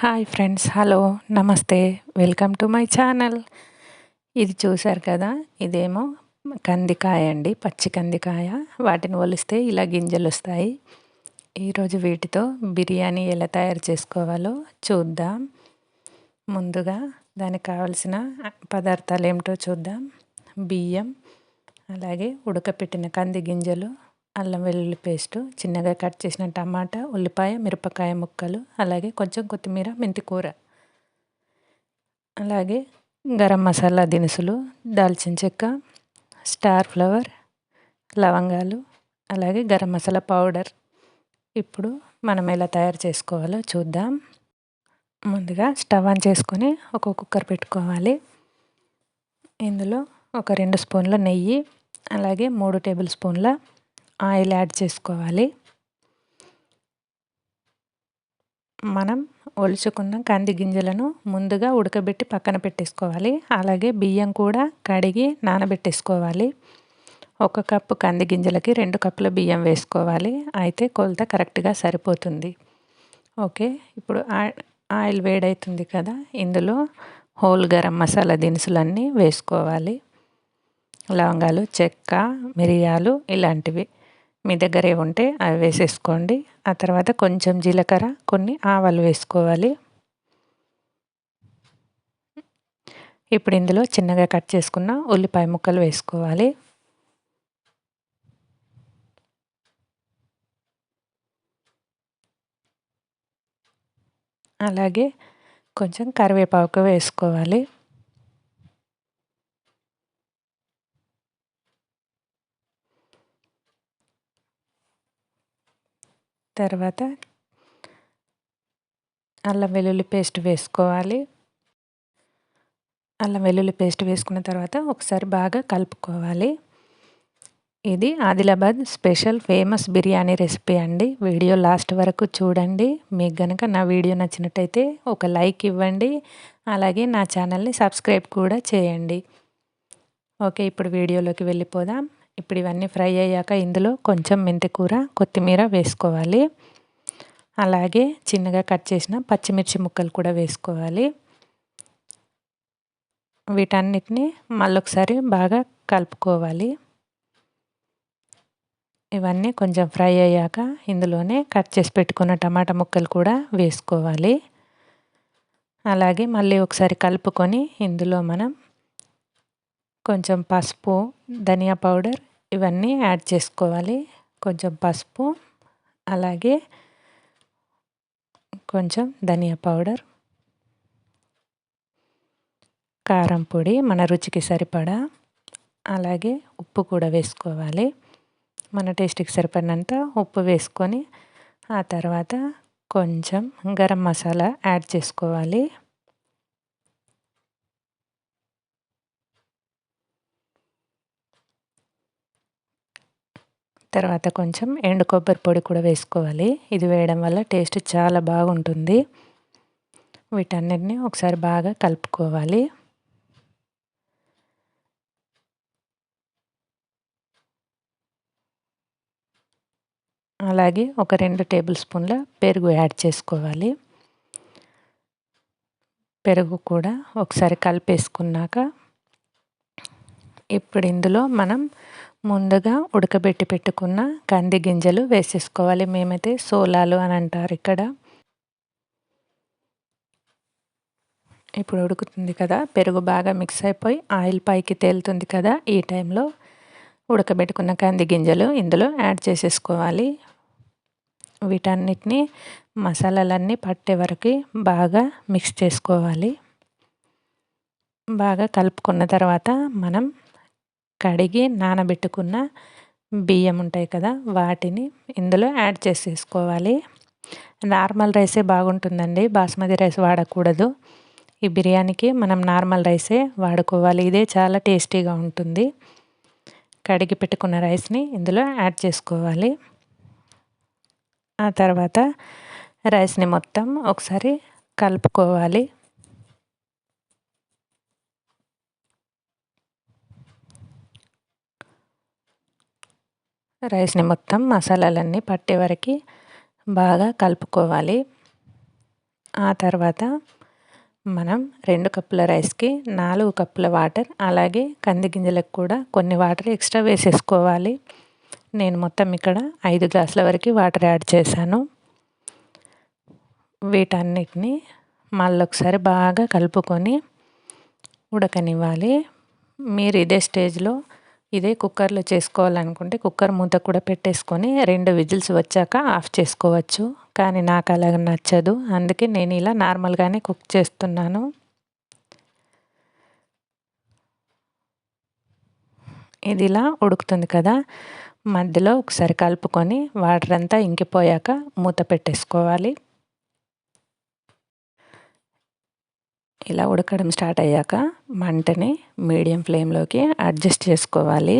Hi friends hello namaste welcome to my channel ఇది చూశారు కదా ఇదేమో కందికాయ అండి పచ్చి కందికాయ. వాటిని ఒలిస్తే ఇలా గింజలు వస్తాయి. ఈరోజు వీటితో బిర్యానీ ఎలా తయారు చేసుకోవాలో చూద్దాం. ముందుగా దానికి కావలసిన పదార్థాలు ఏమిటో చూద్దాం. బియ్యం అలాగే ఉడకపెట్టిన కంది గింజలు అల్లం వెల్లుల్లి పేస్టు చిన్నగా కట్ చేసిన టమాటా ఉల్లిపాయ మిరపకాయ ముక్కలు అలాగే కొంచెం కొత్తిమీర మెంతి కూర. అలాగే గరం మసాలా దినుసులు దాల్చిన చెక్క స్టార్ ఫ్లవర్ లవంగాలు అలాగే గరం మసాలా పౌడర్. ఇప్పుడు మనం ఎలా తయారు చేసుకోవాలో చూద్దాం. ముందుగా స్టవ్ ఆన్ చేసుకొని ఒక కుక్కర్ పెట్టుకోవాలి. ఇందులో ఒక రెండు స్పూన్ల నెయ్యి అలాగే మూడు టేబుల్ స్పూన్ల ఆయిల్ యాడ్ చేసుకోవాలి. మనం ఒలుచుకున్న కంది గింజలను ముందుగా ఉడకబెట్టి పక్కన పెట్టేసుకోవాలి. అలాగే బియ్యం కూడా కడిగి నానబెట్టేసుకోవాలి. ఒక కప్పు కంది గింజలకి రెండు కప్పుల బియ్యం వేసుకోవాలి. అయితే కొలత కరెక్ట్గా సరిపోతుంది. ఓకే ఇప్పుడు ఆయిల్ వేడవుతుంది కదా ఇందులో హోల్ గరం మసాలా దినుసులన్నీ వేసుకోవాలి. లవంగాలు చెక్క మిరియాలు ఇలాంటివి. మీ దగ్గర ఉంటే అవి వేసేసుకోండి. ఆ తర్వాత కొంచెం జీలకర్ర కొన్ని ఆవాలు వేసుకోవాలి. ఇప్పుడు ఇందులో చిన్నగా కట్ చేసుకున్న ఉల్లిపాయ ముక్కలు వేసుకోవాలి. అలాగే కొంచెం కరివేపాకు వేసుకోవాలి. తర్వాత అల్లం వెల్లుల్లి పేస్ట్ వేసుకోవాలి. అల్లం వెల్లుల్లి పేస్ట్ వేసుకున్న తర్వాత ఒకసారి బాగా కలుపుకోవాలి. ఇది Adilabad special famous biryani recipe అండి. వీడియో లాస్ట్ వరకు చూడండి. మీకు కనుక నా వీడియో నచ్చినట్టయితే ఒక లైక్ ఇవ్వండి. అలాగే నా ఛానల్ని సబ్స్క్రైబ్ కూడా చేయండి. ఓకే ఇప్పుడు వీడియోలోకి వెళ్ళిపోదాం. ఇప్పుడు ఇవన్నీ ఫ్రై అయ్యాక ఇందులో కొంచెం మెంతికూర కొత్తిమీర వేసుకోవాలి. అలాగే చిన్నగా కట్ చేసిన పచ్చిమిర్చి ముక్కలు కూడా వేసుకోవాలి. వీటన్నిటిని మళ్ళొకసారి బాగా కలుపుకోవాలి. ఇవన్నీ కొంచెం ఫ్రై అయ్యాక ఇందులోనే కట్ చేసి పెట్టుకున్న టమాటా ముక్కలు కూడా వేసుకోవాలి. అలాగే మళ్ళీ ఒకసారి కలుపుకొని ఇందులో మనం కొంచెం పసుపు ధనియా పౌడర్ ఇవన్నీ యాడ్ చేసుకోవాలి. కొంచెం పసుపు అలాగే కొంచెం ధనియా పౌడర్ కారం పొడి మన రుచికి సరిపడా అలాగే ఉప్పు కూడా వేసుకోవాలి. మన టేస్ట్కి సరిపడినంత ఉప్పు వేసుకొని ఆ తర్వాత కొంచెం గరం మసాలా యాడ్ చేసుకోవాలి. తర్వాత కొంచెం ఎండు కొబ్బరి పొడి కూడా వేసుకోవాలి. ఇది వేయడం వల్ల టేస్ట్ చాలా బాగుంటుంది. వీటన్నిటిని ఒకసారి బాగా కలుపుకోవాలి. అలాగే ఒక రెండు టేబుల్ స్పూన్ల పెరుగు యాడ్ చేసుకోవాలి. పెరుగు కూడా ఒకసారి కలిపేసుకున్నాక ఇప్పుడు ఇందులో మనం ముందుగా ఉడకబెట్టి పెట్టుకున్న కంది గింజలు వేసేసుకోవాలి. మేమైతే సోలాలు అని అంటారు ఇక్కడ. ఇప్పుడు ఉడుకుతుంది కదా. పెరుగు బాగా మిక్స్ అయిపోయి ఆయిల్ పైకి తేలుతుంది కదా. ఈ టైంలో ఉడకబెట్టుకున్న కంది గింజలు ఇందులో యాడ్ చేసేసుకోవాలి. వీటన్నిటిని మసాలాలన్నీ పట్టే వరకు బాగా మిక్స్ చేసుకోవాలి. బాగా కలుపుకున్న తర్వాత మనం కడిగి నానబెట్టుకున్న బియ్యం ఉంటాయి కదా వాటిని ఇందులో యాడ్ చేసేసుకోవాలి. నార్మల్ రైసే బాగుంటుందండి బాస్మతి రైస్ వాడకూడదు. ఈ బిర్యానీకి మనం నార్మల్ రైసే వాడుకోవాలి ఇదే చాలా టేస్టీగా ఉంటుంది. కడిగి పెట్టుకున్న రైస్ని ఇందులో యాడ్ చేసుకోవాలి. ఆ తర్వాత రైస్ని మొత్తం ఒకసారి కలుపుకోవాలి. రైస్ని మొత్తం మసాలాలన్నీ పట్టే వరకు బాగా కలుపుకోవాలి. ఆ తర్వాత మనం రెండు కప్పుల రైస్కి నాలుగు కప్పుల వాటర్ అలాగే కంది గింజలకు కూడా కొన్ని వాటర్ ఎక్స్ట్రా వేసేసుకోవాలి. నేను మొత్తం ఇక్కడ ఐదు గ్లాసుల వరకు వాటర్ యాడ్ చేశాను. వీటన్నిటిని మళ్ళీ ఒకసారి బాగా కలుపుకొని ఉడకనివ్వాలి. మీరు ఇదే స్టేజ్లో ఇదే కుక్కర్లో చేసుకోవాలనుకుంటే కుక్కర్ మూత కూడా పెట్టేసుకొని రెండు విజిల్స్ వచ్చాక ఆఫ్ చేసుకోవచ్చు. కానీ నాకు అలా నచ్చదు. అందుకే నేను ఇలా నార్మల్గానే కుక్ చేస్తున్నాను. ఇది ఇలా ఉడుకుతుంది కదా. మధ్యలో ఒకసారి కలుపుకొని వాటర్ అంతా ఇంకిపోయాక మూత పెట్టేసుకోవాలి. ఇలా ఉడకడం స్టార్ట్ అయ్యాక మంటని మీడియం ఫ్లేమ్లోకి అడ్జస్ట్ చేసుకోవాలి.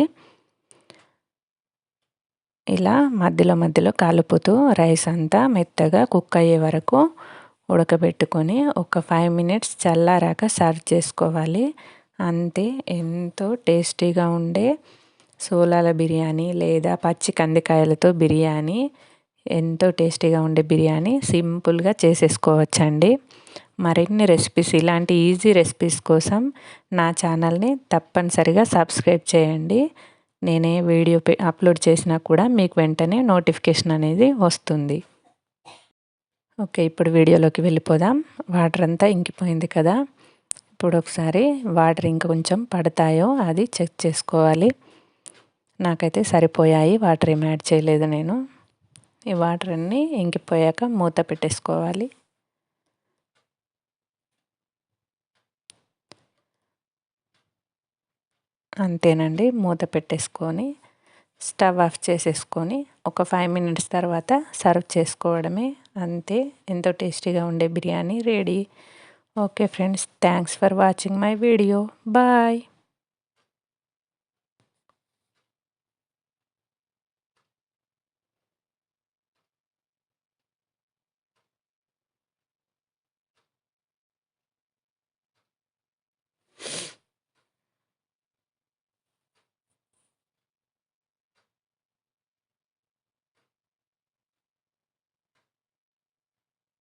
ఇలా మధ్యలో మధ్యలో కలుపుతూ రైస్ అంతా మెత్తగా కుక్ అయ్యే వరకు ఉడకబెట్టుకొని ఒక ఫైవ్ మినిట్స్ చల్లారాక సర్వ్ చేసుకోవాలి. అంతే ఎంతో టేస్టీగా ఉండే సోలాల బిర్యానీ లేదా పచ్చి కందికాయలతో బిర్యానీ ఎంతో టేస్టీగా ఉండే బిర్యానీ సింపుల్గా చేసేసుకోవచ్చండి. మరిన్ని రెసిపీస్ ఇలాంటి ఈజీ రెసిపీస్ కోసం నా ఛానల్ని తప్పనిసరిగా సబ్స్క్రైబ్ చేయండి. నేనే వీడియో అప్లోడ్ చేసినా కూడా మీకు వెంటనే నోటిఫికేషన్ అనేది వస్తుంది. ఓకే ఇప్పుడు వీడియోలోకి వెళ్ళిపోదాం. వాటర్ అంతా ఇంకిపోయింది కదా. ఇప్పుడు ఒకసారి వాటర్ ఇంకా కొంచెం పడతాయో అది చెక్ చేసుకోవాలి. నాకైతే సరిపోయాయి వాటర్ ఏమి యాడ్ చేయలేదు నేను. ఈ వాటర్ అన్నీ ఇంకిపోయాక మూత పెట్టేసుకోవాలి. అంతేనండి. మూత పెట్టేసుకొని స్టవ్ ఆఫ్ చేసేసుకొని ఒక ఫైవ్ మినిట్స్ తర్వాత సర్వ్ చేసుకోవడమే అంతే. ఎంతో టేస్టీగా ఉండే biryani ready. Okay friends thanks for watching my video. Bye.